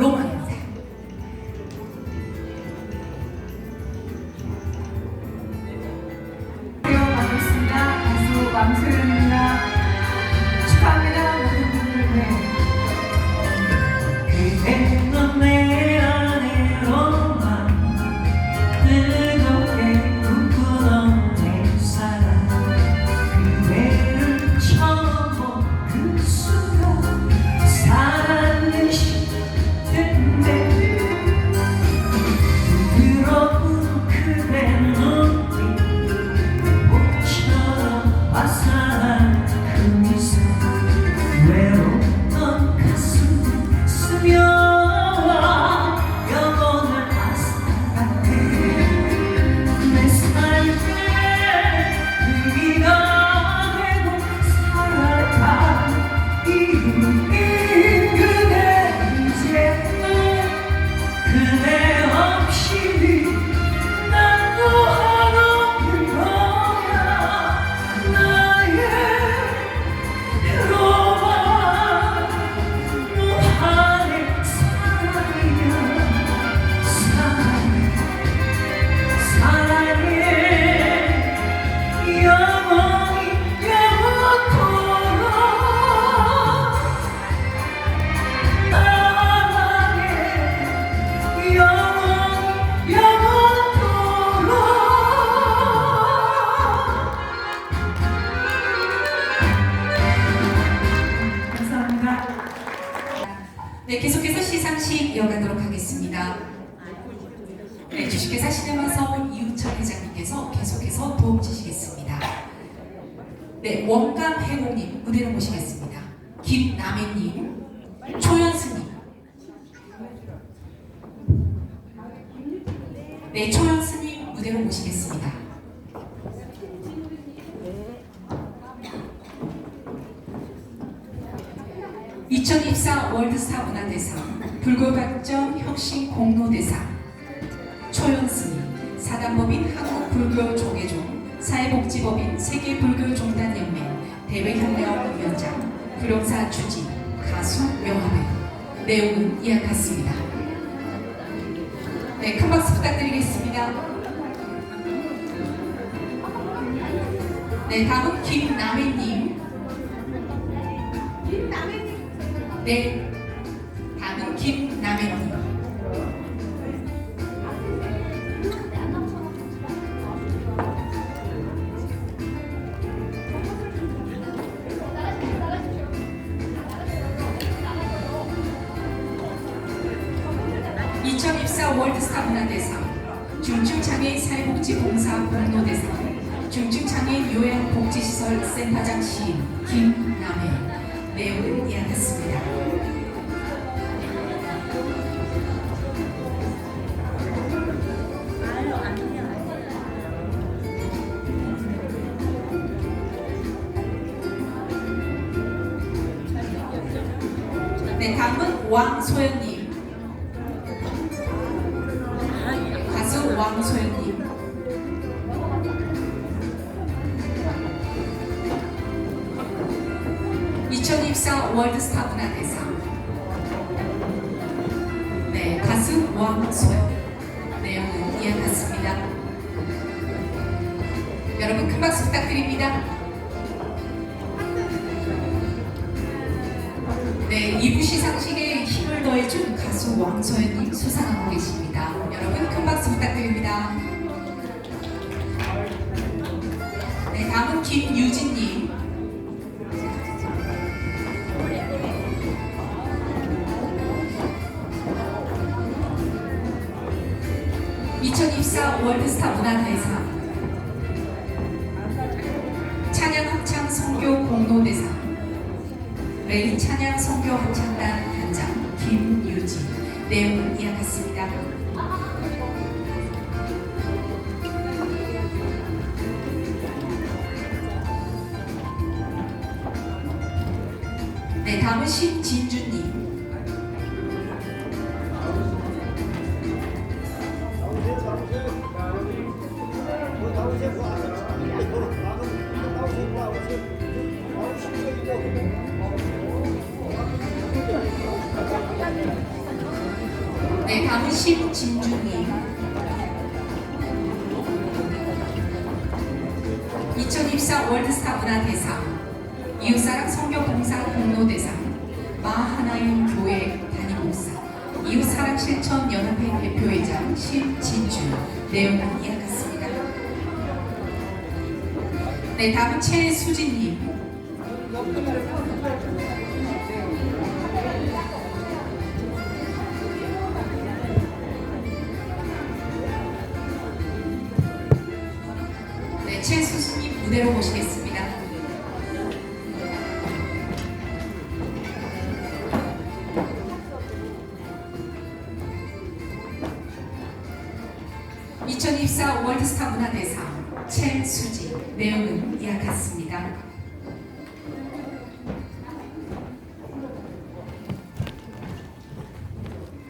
로망입니다. 반갑습니다. 가수 왕소연입니다. 네, 계속해서 시상식 이어가도록 하겠습니다. 네, 주식회사 시네마서 이우철 회장님께서 계속해서 도움 주시겠습니다. 네, 원감 해공님 무대로 모시겠습니다. 김남혜님, 초연스님. 네, 초연스님 무대로 모시겠습니다. (2024) 월드스타 문화대상 불교각정 혁신 공로대상 초연스님 사단법인 한국불교조계종 사회복지법인 세계불교종단연맹 대외협력 위원장 불용사 주지 가수 명함회 내용은 이와 같습니다. 네, 큰 박수 부탁드리겠습니다. 네, 다음 김남혜님. 네, 다음 김남혜님. (2024) 월드스타 문화대상 중증장애인 사회복지봉사 공로대상 중증장애인 요양복지시설 센터장 시인 김남혜 이와 같습니다. 네, 다음은 왕소연님. 가수 왕소연님. (2024) 월드스타 문화대상 네 가수 왕소연 내용은 이와 같습니다 여러분 큰 박수 부탁드립니다 네, 2부 시상식에 힘을 더해준 가수 왕소연님 수상하고 계십니다. 여러분 큰 박수 부탁드립니다. 네, 다음은 김유진님. (2024) 월드스타 문화대상 찬양 합창 선교 공로대상 레인 찬양 선교 합창단 단장 김유진 내용은 이와 같습니다. 네, 다음은 신진주님. 네, 다음은 심진주님. 2024 월드스타 문화대상, 이웃사랑 성교봉사 공로대상, 마하나인 교회 담임 목사, 이웃사랑 실천 연합회 대표회장 심진주 내용은 이와 같습니다. 네, 다음은 최수진님. 모시겠습니다. (2024) 월드스타 문화대상 최수진 내용은 이와 같습니다.